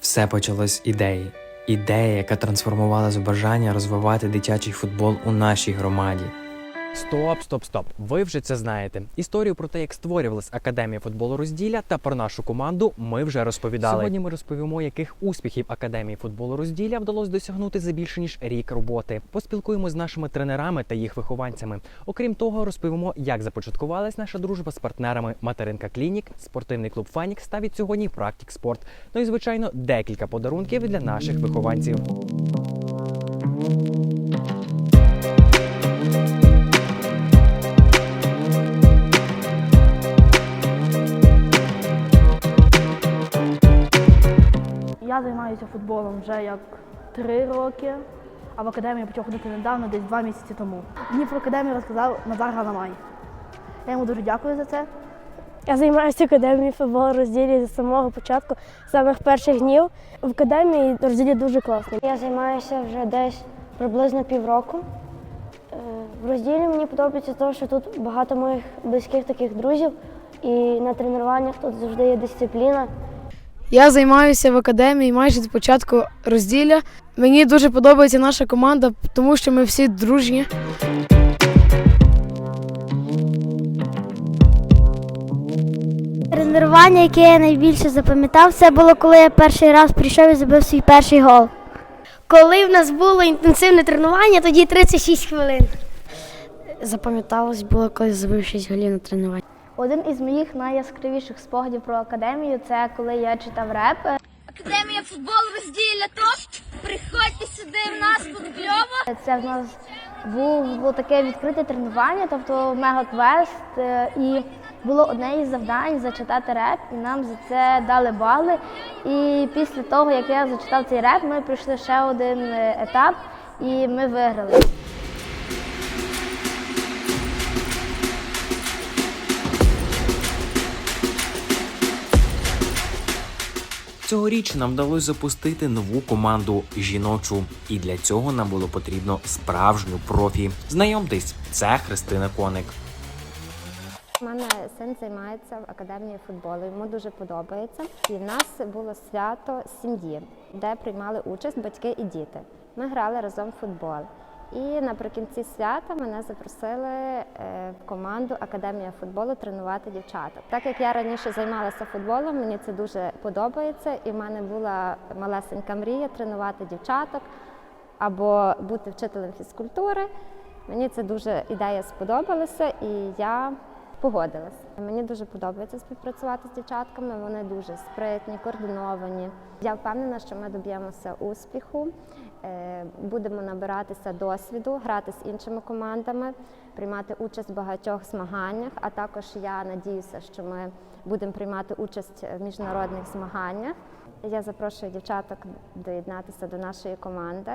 Все почалось з ідеї. Ідея, яка трансформувала з бажання розвивати дитячий футбол у нашій громаді. Стоп, стоп, стоп. Ви вже це знаєте. Історію про те, як створювалась академія футболу розділля та про нашу команду ми вже розповідали. Сьогодні ми розповімо, яких успіхів академії футболу розділля вдалося досягнути за більше ніж рік роботи. Поспілкуємо з нашими тренерами та їх вихованцями. Окрім того, розповімо, як започаткувалась наша дружба з партнерами Материнка Клінік, спортивний клуб Фанікс та від сьогодні Практик Спорт. Ну і звичайно, декілька подарунків для наших вихованців. Я займаюся футболом вже як три роки, а в академію почав ходити недавно, десь два місяці тому. Мені про академію розказав Назар Галамай. Я йому дуже дякую за це. Я займаюся академією футболу розділі з самого початку, з самих перших днів. В академії розділі дуже класно. Я займаюся вже десь приблизно півроку. Е, В розділі мені подобається те, що тут багато моїх близьких таких друзів, і на тренуваннях тут завжди є дисципліна. Я займаюся в академії майже з початку розділля. Мені дуже подобається наша команда, тому що ми всі дружні. Тренування, яке я найбільше запам'ятав, це було коли я перший раз прийшов і забив свій перший гол. Коли в нас було інтенсивне тренування, тоді 36 хвилин. Запам'яталось було, коли забив 6 голів на тренуванні. Один із моїх найяскравіших спогадів про академію це коли я читав реп. Академія футбол розділля топ. Приходьте сюди в нас тут кльово. Це в нас був, було таке відкрите тренування, тобто мега-квест. е, І було одне із завдань зачитати реп, і нам за це дали бали. І після того, як я зачитав цей реп, ми пройшли ще один е, етап і ми виграли. Цьогоріч нам вдалося запустити нову команду жіночу, і для цього нам було потрібно справжню профі. Знайомтесь, це Христина Коник. У мене син займається в академії футболу. Йому дуже подобається. І в нас було свято сім'ї, де приймали участь батьки і діти. Ми грали разом в футбол. І наприкінці свята мене запросили е, в команду Академія футболу тренувати дівчаток. Так як я раніше займалася футболом, мені це дуже подобається, і в мене була малесенька мрія тренувати дівчаток або бути вчителем фізкультури. Мені це дуже ідея сподобалася, і я погодилась. Мені дуже подобається співпрацювати з дівчатками. Вони дуже спритні, координовані. Я впевнена, що ми доб'ємося успіху, е, будемо набиратися досвіду, грати з іншими командами, приймати участь в багатьох змаганнях. А також я надіюся, що ми будемо приймати участь в міжнародних змаганнях. Я запрошую дівчаток доєднатися до нашої команди.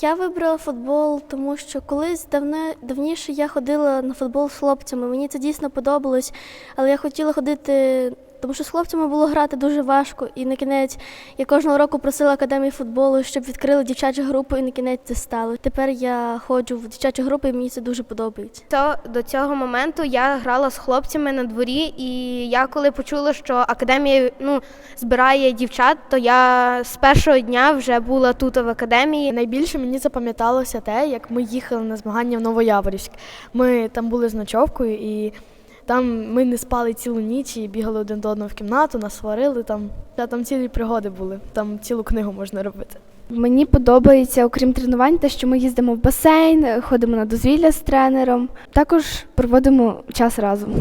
Я вибрала футбол, тому що колись давне, давніше я ходила на футбол з хлопцями. Мені це дійсно подобалось, але я хотіла ходити, тому що з хлопцями було грати дуже важко. І на кінець я кожного року просила академії футболу, щоб відкрили дівчачу групу, і на кінець це стало. Тепер я ходжу в дівчачу групу, і мені це дуже подобається. То до цього моменту я грала з хлопцями на дворі, і я коли почула, що академія ну, збирає дівчат, то я з першого дня вже була тут в академії. Найбільше мені запам'яталося те, як ми їхали на змагання в Новояворівськ. Ми там були з ночовкою і там ми не спали цілу ніч і бігали один до одного в кімнату, нас сварили там. Та там цілі пригоди були. Там цілу книгу можна робити. Мені подобається, окрім тренувань, те, що ми їздимо в басейн, ходимо на дозвілля з тренером. Також проводимо час разом.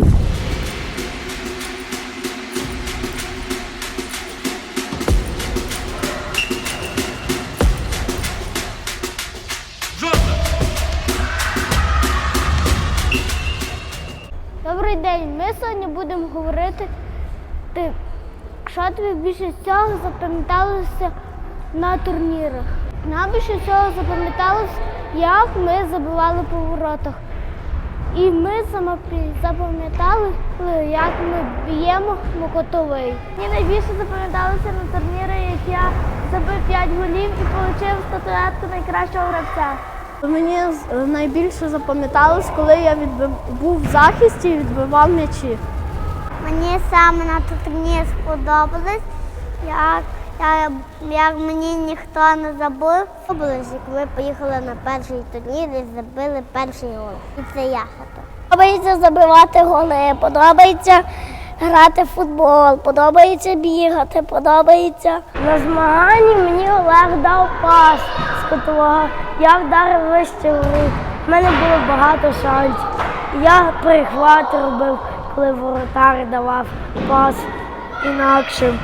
Тобі більше всього запам'яталося на турнірах. Нам більше всього запам'яталось, як ми забивали по воротах. І ми запам'ятали, як ми б'ємо мокотовий. Мені найбільше запам'яталося на турніри, як я забив 5 голів і отримав статуетку найкращого гравця. Мені найбільше запам'яталось, коли я відбив, був в захисті і відбивав м'ячі. Мені саме на турнір сподобалось, як Я, як мені ніхто не забив. Подобалося, коли поїхали на перший турнір і забили перший гол. І це я. Подобається забивати голи, подобається грати в футбол, подобається бігати, подобається. На змаганні мені Олег дав пас з кутового. Я вдарив вище. У мене було багато шансів. Я прихват робив, коли воротар давав пас інакшим.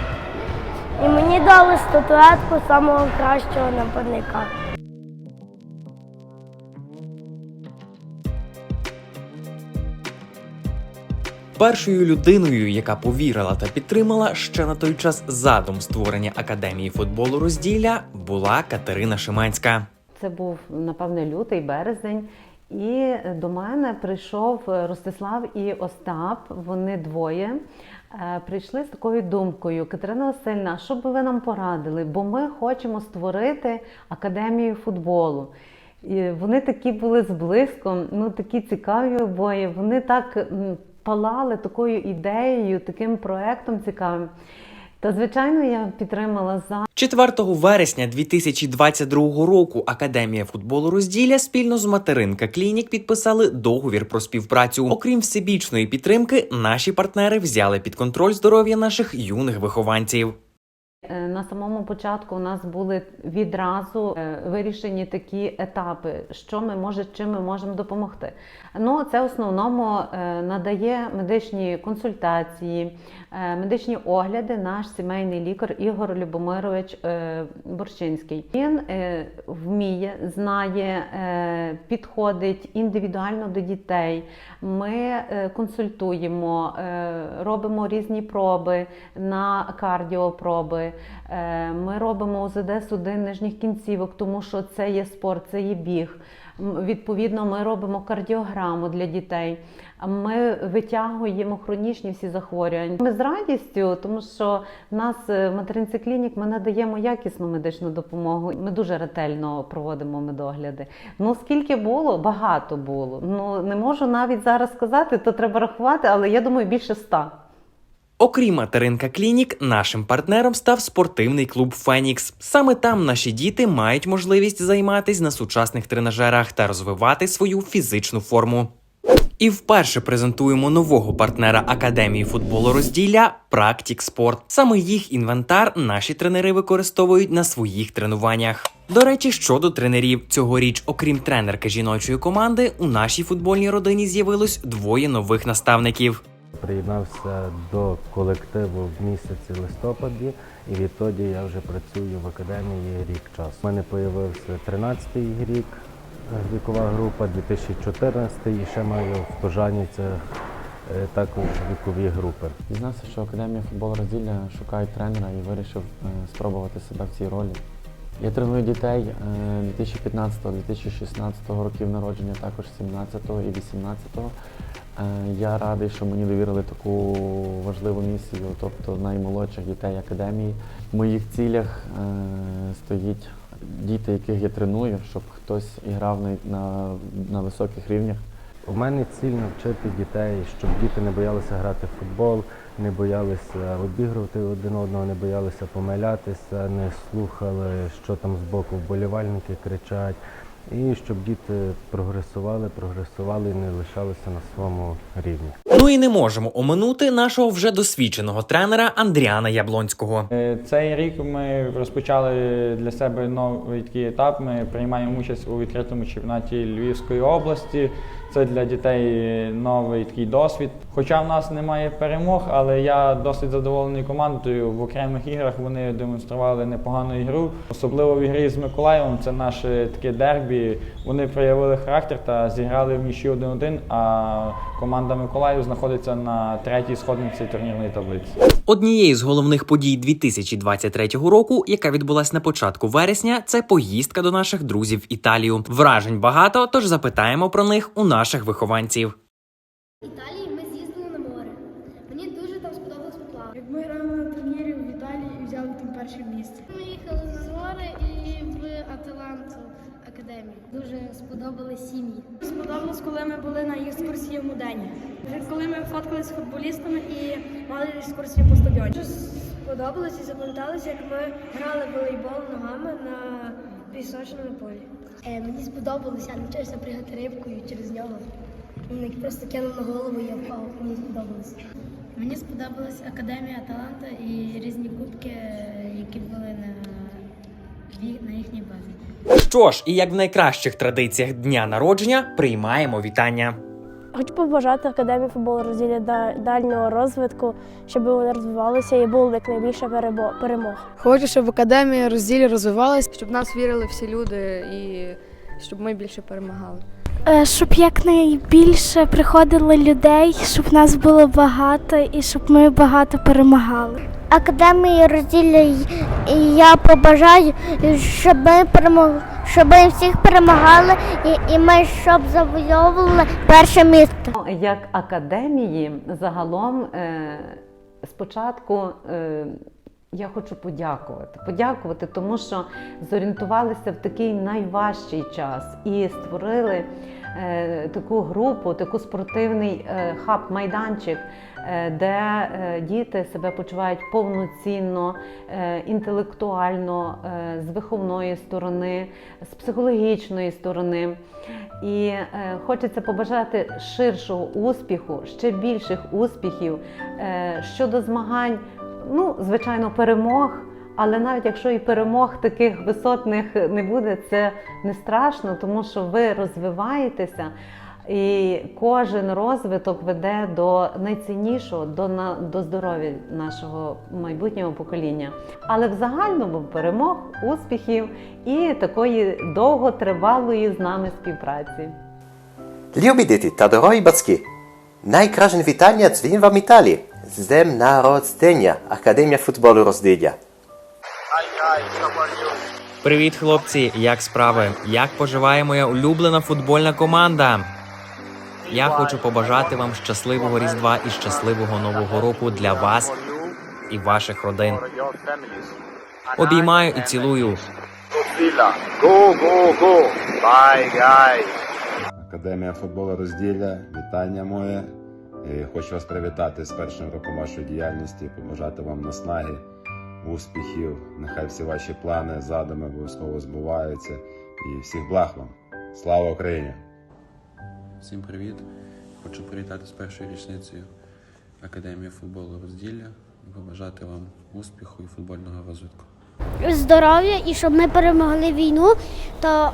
І мені дали статуетку самого кращого нападника. Першою людиною, яка повірила та підтримала ще на той час задум створення академії футболу розділля, була Катерина Шиманська. Це був напевне лютий березень, і до мене прийшов Ростислав і Остап. Вони двоє е, прийшли з такою думкою: Катерина Васильівна, що би ви нам порадили? Бо ми хочемо створити академію футболу. І вони такі були з блиском, ну такі цікаві обоє. Вони так палали такою ідеєю, таким проектом цікавим. Та звичайно, я підтримала за 4 вересня 2022 року Академія футболу розділля спільно з материнка Клінік підписали договір про співпрацю. Окрім всебічної підтримки, наші партнери взяли під контроль здоров'я наших юних вихованців. Е, На самому початку у нас були відразу е, вирішені такі етапи, що ми може, чим ми можемо допомогти. Ну, це в основному е, надає медичні консультації, медичні огляди наш сімейний лікар Ігор Любомирович Борщинський. Він вміє, знає, підходить індивідуально до дітей. Ми консультуємо, робимо різні проби на кардіопроби. Е, Ми робимо ОЗД судин нижніх кінцівок, тому що це є спорт, це є біг. Відповідно, ми робимо кардіограму для дітей. Ми витягуємо хронічні всі захворювання. Ми з радістю, тому що в нас е, в материнці клінік ми надаємо якісну медичну допомогу. Ми дуже ретельно проводимо медогляди. Ну скільки було, багато було. Ну не можу навіть зараз сказати, то треба рахувати, але я думаю, більше ста. Окрім материнка Клінік, нашим партнером став спортивний клуб Фенікс. Саме там наші діти мають можливість займатися на сучасних тренажерах та розвивати свою фізичну форму. І вперше презентуємо нового партнера Академії футболу розділля Практік Спорт. Саме їх інвентар наші тренери використовують на своїх тренуваннях. До речі, щодо тренерів, цьогоріч, окрім тренерки жіночої команди, у нашій футбольній родині з'явилось двоє нових наставників. Приєднався до колективу в місяці листопаді, і відтоді я вже працюю в академії рік часу. У мене з'явився 13-й рік е, вікова група, 2014 і ще маю в Тужанівцях е, також вікові групи. Дізнався, що Академія футболу розділля шукає тренера і вирішив е, спробувати себе в цій ролі. Я треную дітей е, 2015-2016 років народження, також 17-го і 18-го. Е, Я радий, що мені довірили таку важливу місію, тобто наймолодших дітей академії. В моїх цілях е, стоїть діти, яких я треную, щоб хтось і грав на, на, високих рівнях. У мене ціль навчити дітей, щоб діти не боялися грати в футбол, не боялися обігрувати один одного, не боялися помилятися, не слухали, що там збоку вболівальники кричать. І щоб діти прогресували, прогресували і не лишалися на своєму рівні. Ну і не можемо оминути нашого вже досвідченого тренера Андріана Яблонського. Е, Цей рік ми розпочали для себе новий такий етап. Ми приймаємо участь у відкритому чемпіонаті Львівської області. Це для дітей новий такий досвід. Хоча в нас немає перемог, але я досить задоволений командою. В окремих іграх вони демонстрували непогану ігру. Особливо в ігрі з Миколаєвом. Це наше таке дербі. Вони проявили характер та зіграли в нічі 1-1, А команда Миколаїв знаходиться на третій сходниці турнірної таблиці. Однією з головних подій 2023 року, яка відбулась на початку вересня, це поїздка до наших друзів в Італію. Вражень багато, тож запитаємо про них у наших вихованців. Італії ми з'їздили на море. Мені дуже там сподобалось поплавати. Як ми грали на турнірі в Італії і взяли там перше місце. Ми їхали на море і в Аталанту академію. Дуже сподобались сім'ї. Сподобалось, коли ми були на екскурсії в Мудені. Коли ми фоткалися з футболістами і мали екскурсію по стадіоні. Дуже сподобалось і запам'яталося, як ми грали волейбол ногами на пісочному полі. Е, мені сподобалося, я навчився пригати рибкою через нього. Він просто кинув на голову, і я впав. Мені сподобалося. Мені сподобалась академія таланта і різні кубки, які були на, на їхній базі. Що ж, і як в найкращих традиціях дня народження, приймаємо вітання. Хочу побажати академії футболу розділі дальнього розвитку, щоб вони розвивалися і було якнайбільше перемог. Хочу, щоб академія розділі розвивалась, щоб нас вірили всі люди і щоб ми більше перемагали. Е, Щоб якнайбільше приходило людей, щоб нас було багато і щоб ми багато перемагали. Академії розділля і я побажаю, щоб ми перемогли, щоб ми всіх перемагали і, і ми щоб завойовували перше місце. Ну, Як академії загалом е, спочатку е, я хочу подякувати. Подякувати, тому що зорієнтувалися в такий найважчий час і створили е, таку групу, таку спортивний е, хаб-майданчик, де е, діти себе почувають повноцінно, е, інтелектуально, е, з виховної сторони, з психологічної сторони. І е, хочеться побажати ширшого успіху, ще більших успіхів е, щодо змагань. Ну, звичайно, перемог. Але навіть якщо і перемог таких висотних не буде, це не страшно, тому що ви розвиваєтеся, і кожен розвиток веде до найціннішого, до, на, до здоров'я нашого майбутнього покоління. Але в загальному перемог, успіхів і такої довготривалої з нами співпраці. Любі діти та дорогі батьки, найкраще вітання дзвін вам Італії з днем народження Академія футболу розділля. Привіт, хлопці! Як справи? Як поживає моя улюблена футбольна команда? Я хочу побажати вам щасливого Різдва і щасливого Нового року для вас і ваших родин. Обіймаю і цілую. Go, go, go! Bye, guys! Академія футболу розділля, вітання моє. Хочу вас привітати з першим роком вашої діяльності, побажати вам наснаги, успіхів. Нехай всі ваші плани, задуми обов'язково збуваються. І всіх благ вам. Слава Україні! Всім привіт! Хочу привітати з першою річницею Академії футболу розділля і побажати вам успіху і футбольного розвитку. Здоров'я і щоб ми перемогли війну, то,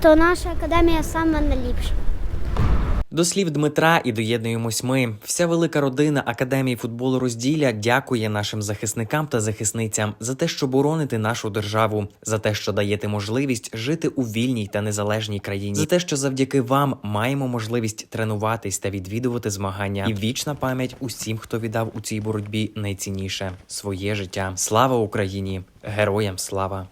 то наша академія саме найліпша. До слів Дмитра і доєднуємось ми. Вся велика родина Академії футболу розділля дякує нашим захисникам та захисницям за те, що бороните нашу державу, за те, що даєте можливість жити у вільній та незалежній країні, за те, що завдяки вам маємо можливість тренуватись та відвідувати змагання. І вічна пам'ять усім, хто віддав у цій боротьбі найцінніше своє життя. Слава Україні! Героям слава!